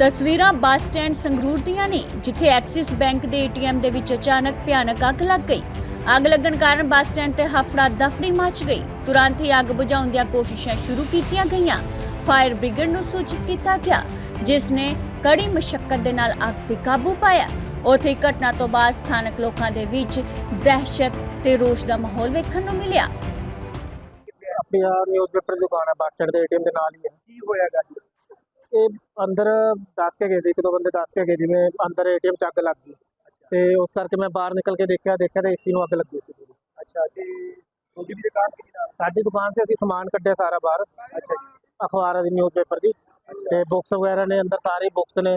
ਤਸਵੀਰਾਂ bus stand Sangrur ਦੀਆਂ ਨੇ ਜਿੱਥੇ ਐਕਸਿਸ ਬੈਂਕ ਦੇ ਏਟੀਐਮ ਦੇ ਵਿੱਚ ਅਚਾਨਕ ਭਿਆਨਕ ਅੱਗ ਲੱਗ ਗਈ। ਅੱਗ ਲੱਗਣ ਕਾਰਨ ਬੱਸ ਸਟੈਂਡ ਤੇ ਹਫੜਾ ਦਫੜੀ ਮਚ ਗਈ। ਤੁਰੰਤ ਹੀ ਅੱਗ ਬੁਝਾਉਣ ਦੀਆਂ ਕੋਸ਼ਿਸ਼ਾਂ ਸ਼ੁਰੂ ਕੀਤੀਆਂ ਗਈਆਂ। ਫਾਇਰ ਬ੍ਰਿਗੇਡ ਨੂੰ ਸੂਚਿਤ ਕੀਤਾ ਗਿਆ ਜਿਸ ਨੇ ਕੜੀ ਮੁਸ਼ਕਲ ਦੇ ਨਾਲ ਅੱਗ ਤੇ ਕਾਬੂ ਪਾਇਆ। ਉੱਥੇ ਘਟਨਾ ਤੋਂ ਬਾਅਦ ਸਥਾਨਕ ਲੋਕਾਂ ਦੇ ਵਿੱਚ ਦਹਿਸ਼ਤ ਤੇ ਰੋਸ਼ ਦਾ ਮਾਹੌਲ ਵੇਖਣ ਨੂੰ ਮਿਲਿਆ। ਆਪਣੀ ਆ ਨਿਊਜ਼ਪੇਪਰ ਦੁਕਾਨ ਹੈ ਬੱਸ ਸਟੈਂਡ ਦੇ ਏਟੀਐਮ ਦੇ ਨਾਲ ਹੀ ਹੈ ਕੀ ਹੋਇਆਗਾ ਜੀ? ਇਹ ਅੰਦਰ ਦੱਸ ਕੇ ਗਏ ਸੀ ਇੱਕ ਦੋ ਬੰਦੇ ਦੱਸ ਕੇ ਗਏ ਜਿਵੇਂ ਅੰਦਰ ਏਟੀਐਮ ਚ ਅੱਗ ਲੱਗ ਗਈ। ਤੇ ਉਸ ਕਰਕੇ ਮੈਂ ਬਾਹਰ ਨਿਕਲ ਕੇ ਦੇਖਿਆ ਦੇਖਿਆ ਤਾਂ ਏਸੀ ਨੂੰ ਅੱਗ ਲੱਗੀ ਸੀ। ਪੂਰੀ। ਅੱਛਾ ਤੇ ਤੁਹਾਡੀ ਵੀ ਦੁਕਾਨ ਸੀ ਨਾਲ ਸਾਡੀ ਦੁਕਾਨ 'ਤੇ ਅਸੀਂ ਸਮਾਨ ਕੱਢਿਆ ਸਾਰਾ ਬਾਹਰ। ਅੱਛਾ ਜੀ। ਅਖਬਾਰਾਂ ਦੀ ਨਿਊਜ਼ਪੇਪਰ ਦੀ। ਤੇ ਬੁੱਕਸ ਵਗੈਰਾ ਨੇ ਅੰਦਰ ਸਾਰੇ ਬੁੱਕਸ ਨੇ।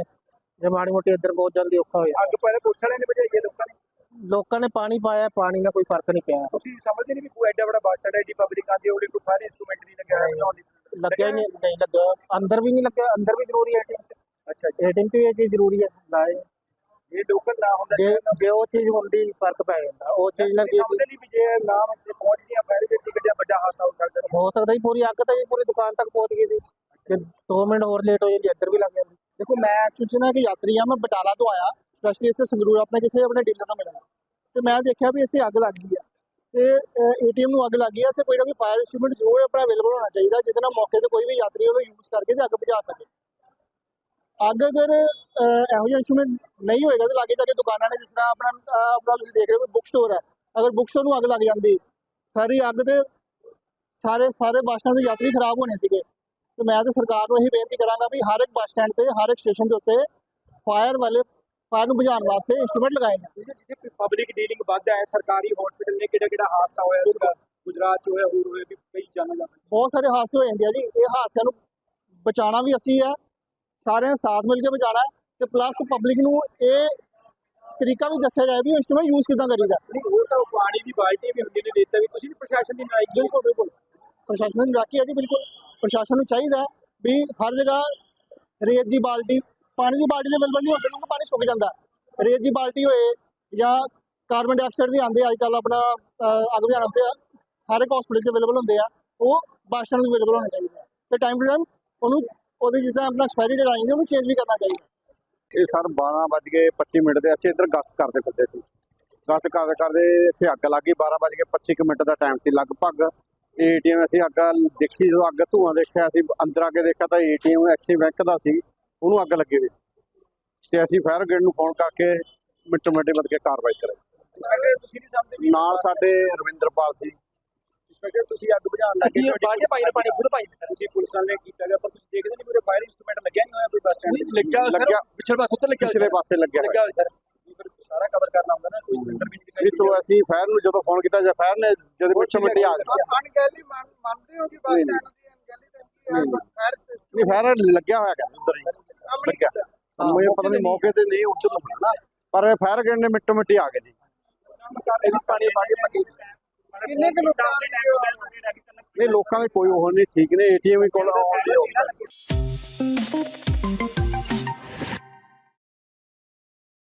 ਜੇ ਮਾੜੀ ਮੋਟੀ ਇੱਧਰ ਬਹੁਤ ਜਲਦੀ ਔਖਾ ਹੋਇਆ ਅੱਗ ਪਹਿਲੇ ਪੁਲਿਸ ਵਾਲਿਆਂ ਨੇ ਭਜਾਈ ਹੈ ਲੋਕਾਂ ਨੇ? ਲੋਕਾਂ ਨੇ ਪਾਣੀ ਪਾਇਆ ਪਾਣੀ ਨਾਲ ਕੋਈ ਫ਼ਰਕ ਨਹੀਂ ਪਿਆ। ਤੁਸੀਂ ਸਮਝਦੇ ਨਹੀਂ ਵੀ ਕੋਈ ਐਡਾ ਵੱਡਾ ਬੱਸ ਸਟੈਂਡ ਹੈ ਏਡੀ ਪਬਲਿਕ ਆਂਦੀ ਉਹਦੇ ਕੋਈ ਸਾਰੇ ਇਨਸਟਰੂਮੈਂਟ ਨਹੀਂ ਲੱਗਿਆ ਹੋਇਆ ਲੱਗਿਆ ਹੀ ਨਹੀਂ ਨਹੀਂ ਲੱਗਿਆ। ਅੰਦਰ ਵੀ ਨਹੀਂ ਲੱਗਿਆ ਅੰਦਰ ਵੀ ਜ਼ਰੂਰੀ ਹੈ ਏਟੀਐਮ ਅੱਛਾ ਜੀ ਏਟੀਐਮ ਵੀ ਇਹ ਚੀਜ਼ ਜ਼ਰੂਰੀ ਹੈ ਲਾਏ। ਇਹ ਲੋਕਲ ਨਾ ਹੁੰਦਾ ਜੇ ਜੇ ਉਹ ਚੀਜ਼ ਹੁੰਦੀ ਫ਼ਰਕ ਪੈ ਜਾਂਦਾ। ਉਹ ਚੀਜ਼ ਨਾਲ ਕੀ ਸਮਝਦੇ ਨਹੀਂ ਵੀ ਜੇ ਨਾਮ ਤੇ ਪਹੁੰਚਦੀਆਂ ਫਾਇਰ ਬ੍ਰਿਗੇਡ ਗੱਡੀਆਂ ਵੱਡਾ ਹਾਦਸਾ ਹੋ ਸਕਦਾ ਸੀ। ਹੋ ਸਕਦਾ ਹੀ ਪੂਰੀ ਅੱਗ ਤਾਂ ਜੀ ਪੂਰੀ ਦੁਕਾਨ ਤੱਕ ਪਹੁੰਚ ਗਈ ਸੀ। ਕਿ 2 ਮਿੰਟ ਹੋਰ ਲੇਟ ਹੋ ਜਾਂਦੀ ਇੱਧਰ ਵੀ ਲੱਗ ਜਾਂਦੀ। ਦੇਖੋ ਮੈਂ ਨਾ ਇੱਕ ਯਾਤਰੀ ਆ ਮੈਂ ਬਟਾਲਾ ਤੋਂ ਆਇਆ। ਸਪੈਸ਼ਲੀ ਇੱਥੇ ਸੰਗਰੂਰ ਆਪਣੇ ਕਿਸੇ ਆਪਣੇ ਡੀਲਰ ਨੂੰ ਮਿਲਣਾ ਤੇ ਮੈਂ ਦੇਖਿਆ ਵੀ ਇੱਥੇ ਅੱਗ ਲੱਗ ਗਈ ਆ। ਤੇ ਏਟੀਐਮ ਨੂੰ ਅੱਗ ਲੱਗ ਗਈ ਆ ਤੇ ਕੋਈ ਨਾ ਕੋਈ ਫਾਇਰ ਇੰਸਟਰੂਮੈਂਟ ਜ਼ਰੂਰ ਆਪਣਾ ਅਵੇਲੇਬਲ ਹੋਣਾ ਚਾਹੀਦਾ, ਜਿਹਦੇ ਨਾਲ ਮੌਕੇ ਤੇ ਕੋਈ ਵੀ ਯਾਤਰੀ ਉਹਨੂੰ ਯੂਜ਼ ਕਰਕੇ ਤੇ ਅੱਗ ਬੁਝਾ ਸਕੇ। ਅੱਗ ਅਗਰ ਇਹੋ ਜਿਹਾ ਇੰਸਟਰੂਮੈਂਟ ਨਹੀਂ ਹੋਏਗਾ ਤੇ ਲਾਗੇ ਜਾ ਕੇ ਦੁਕਾਨਾਂ ਨੇ ਜਿਸ ਤਰ੍ਹਾਂ ਆਪਣਾ ਆਪਣਾ ਤੁਸੀਂ ਦੇਖ ਰਹੇ ਹੋ ਬੁੱਕ ਸਟੋਰ ਹੈ। ਅਗਰ ਬੁੱਕ ਸਟੋਰ ਨੂੰ ਅੱਗ ਲੱਗ ਜਾਂਦੀ, ਸਾਰੀ ਅੱਗ ਤੇ ਸਾਰੇ ਸਾਰੇ ਬੱਸ ਸਟੈਂਡ ਦੇ ਯਾਤਰੀ ਖਰਾਬ ਹੋਣੇ ਸੀਗੇ। ਤੇ ਮੈਂ ਤੇ ਸਰਕਾਰ ਨੂੰ ਇਹੀ ਬੇਨਤੀ ਕਰਾਂਗਾ ਵੀ ਹਰ ਇੱਕ ਬੱਸ ਸਟੈਂਡ ਤੇ, ਹਰ ਇੱਕ ਸਟੇਸ਼ਨ ਦੇ ਉੱਤੇ ਫਾਇਰ ਵਾਲੇ ਫਾਇਰ ਨੂੰ ਬੁਝਾਉਣ ਵਾਸਤੇ ਇੰਸਟਰੂਮੈਂਟ ਲਗਾਏ ਤੁਸੀਂ ਜਿੱਥੇ ਪਬਲਿਕ ਡੀਲਿੰਗ ਵੱਧ ਹੈ ਸਰਕਾਰੀ ਹਸਪੀਟਲ ਨੇ ਕਿਹੜਾ ਕਿਹੜਾ ਹਾਦਸਾ ਹੋਇਆ ਸੀਗਾ ਗੁਜਰਾਤ ਚ ਹੋਇਆ ਹੋਰ ਹੋਇਆ ਵੀ ਕਈ ਜਾਣਾ ਜਾਂਦਾ ਬਹੁਤ ਸਾਰੇ ਹਾਦਸੇ ਹੋ ਜਾਂਦੇ ਆ ਜੀ। ਇਹ ਹਾਦਸਿਆਂ ਨੂੰ ਬਚਾਉਣਾ ਵੀ ਅਸੀਂ ਹੈ ਸਾਰਿਆਂ ਸਾਥ ਮਿਲ ਕੇ ਬਚਾਉਣਾ ਤੇ ਪਲੱਸ ਪਬਲਿਕ ਨੂੰ ਇਹ ਤਰੀਕਾ ਵੀ ਦੱਸਿਆ ਜਾਏ ਵੀ ਇੰਸਟਰੂਮੈਂਟ ਯੂਜ਼ ਕਿਦਾਂ ਕਰੀਦਾ। ਉਹ ਤਾਂ ਪਾਣੀ ਦੀ ਬਾਲਟੀ ਵੀ ਹੁੰਦੀ ਨੇ ਦਿੱਤਾ ਵੀ। ਤੁਸੀਂ ਵੀ ਪ੍ਰਸ਼ਾਸਨ ਦੀ ਨਾਇਕ ਬਿਲਕੁਲ ਬਿਲਕੁਲ। ਪ੍ਰਸ਼ਾਸਨ ਨੂੰ ਰਾਖੀ ਹੈ ਜੀ ਬਿਲਕੁਲ। ਪ੍ਰਸ਼ਾਸਨ ਨੂੰ ਚਾਹੀਦਾ ਵੀ ਹਰ ਜਗ੍ਹਾ ਰੇਤ ਦੀ ਬਾਲਟੀ ਪਾਣੀ ਦੀ ਬਾਲਟੀ ਦੇ ਅਵੇਲੇਬਲ ਨਹੀਂ ਹੁੰਦੇ ਕਿਉਂਕਿ ਪਾਣੀ ਸੁੱਕ ਜਾਂਦਾ। ਰੇਤ ਦੀ ਬਾਲਟੀ ਹੋਏ ਜਾਂ ਕਾਰਬਨ ਡਾਈਆਕਸਾਈਡ ਦੇ ਆਉਂਦੇ ਅੱਜ ਕੱਲ ਆਪਣਾ ਅੱਗ ਬੁਝਾਉਣ ਵਾਸਤੇ ਹਰ ਇੱਕ ਹਸਪੀਟਲ 'ਚ ਅਵੇਲੇਬਲ ਹੁੰਦੇ ਆ। ਉਹ ਬੱਸ ਸਟੈਂਡ ਅਵੇਲੇਬਲ ਹੋਣੇ ਚਾਹੀਦੇ ਤੇ ਟਾਈਮ ਟੂ ਟਾਈਮ ਉਹਨੂੰ, ਉਹਦੀ ਜਿੱਦਾਂ ਆਪਣਾ ਐਕਸਪਾਇਰੀ ਡੇਟ ਆਈ ਉਹਨੂੰ ਚੇਂਜ ਵੀ ਕਰਨਾ ਚਾਹੀਦਾ। ਇਹ ਸਰ 12 ਵੱਜ ਕੇ 25 ਮਿੰਟ ਦੇ, ਅਸੀਂ ਇੱਧਰ ਗਸ਼ਤ ਕਰਦੇ ਫਿਰਦੇ ਸੀ। ਗਸ਼ਤ ਕਰਦੇ ਕਰਦੇ ਇੱਥੇ ਅੱਗ ਲੱਗ ਗਈ 12 ਵੱਜ ਕੇ 25 ਕੁ ਮਿੰਟ ਦਾ ਟਾਈਮ ਸੀ ਲਗਭਗ। ਏਟੀਐਮ ਅਸੀਂ ਅੱਗ ਦੇਖੀ, ਜਦੋਂ ਅੱਗ ਧੂਆਂ ਦੇਖਿਆ, ਅਸੀਂ ਅੰਦਰ ਆ ਕੇ ਦੇਖਿਆ ਤਾਂ ਏਟੀਐਮ ਐਕਸਿਸ ਬੈਂਕ ਦਾ ਸੀ। ਉਹਨੂੰ ਅੱਗ ਲੱਗੀ ਹੋਈ ਤੇ ਅਸੀਂ ਫਾਇਰ ਬ੍ਰਿਗੇਡ ਨੂੰ ਫੋਨ ਕਰਕੇ ਮਿੰਟੋ ਮਿੰਟੇ ਬਦ ਕੇ ਕਾਰਵਾਈ ਕਰਾਈ। ਤੁਸੀਂ ਨਹੀਂ ਸਮਝਦੇ ਨਾਲ ਸਾਡੇ ਰਵਿੰਦਰਪਾਲ ਸੀ। ਇੰਸਪੈਕਟਰ ਤੁਸੀਂ ਅੱਗ ਬੁਝਾਉਣ ਲੱਗੇ ਅਸੀਂ ਬਾਲਟੀ ਪਾਈ ਨੇ, ਪਾਣੀ ਖੁਦ ਪਾਈ। ਨੇ। ਤੁਸੀਂ ਪੁਲਿਸ ਵਾਲੇ ਨੇ ਕੀਤਾ ਗਿਆ ਪਰ ਤੁਸੀਂ ਦੇਖਦੇ ਨਹੀਂ ਪੂਰੇ ਫਾਇਰ ਇੰਸਟਰੂਮੈਂਟ ਲੱਗਿਆ ਨਹੀਂ ਹੋਇਆ ਕੋਈ ਬੱਸ ਸਟੈਂਡ ਲੱਗਿਆ ਲੱਗਿਆ। ਸਰ ਪਿਛਲੇ ਪਾਸੇ ਉੱਤੇ ਲੱਗਿਆ ਪਿਛਲੇ ਪਾਸੇ ਲੱਗਿਆ ਹੋਇਆ। ਲੱਗਿਆ ਹੋਇਆ ਸਰ ਫਿਰ ਸਾਰਾ ਕਵਰ ਕਰਨਾ ਹੁੰਦਾ ਨਾ ਕੋਈ ਸਿਲੰਡਰ ਵੀ ਨਹੀਂ ਦਿਖਾਈ ਇਹ ਤੋਂ ਅਸੀਂ ਫਾਇਰ ਨੂੰ ਜਦੋਂ ਫੋਨ ਕੀਤਾ ਜਾਂ ਫਾਇਰ ਨੇ ਜਦੋਂ ਮਿੰਟੋ ਮਿੰਟੀ ਆ ਗਏ। ਅਣਗਹਿਲੀ ਮੰਨਦੇ ਹੋ ਕਿ ਬੱਸ ਸਟੈਂਡ ਦੀ ਅਣਗਹਿਲੀ ਤਾਂ ਫਾਇਰ ਨਹੀਂ ਫਾਇਰ ਲੱਗਿਆ ਹੋਇਆ ਉੱਧਰ ਹੀ। ਲੱਗਿਆ ਮੈਨੂੰ ਪਤਾ ਨਹੀਂ ਮੌਕੇ ਤੇ ਨਹੀਂ ਉੱਧਰ ਨੂੰ ਹੋਣਾ ਪਰ ਫਾਇਰ ਬ੍ਰਿਗੇਡ ਨੇ ਮਿੰਟੋ ਮਿੰਟੀ ਆ ਗਏ ਜੀ। ਇਹ ਕਿੰਨੇ ਕੁ ਨਹੀਂ ਲੋਕਾਂ ਦੇ ਕੋਈ ਉਹ ਨਹੀਂ ਠੀਕ ਨੇ ਏਟੀਐਮ ਵੀ ਕੋਲ ਆਉਣ ਦੀ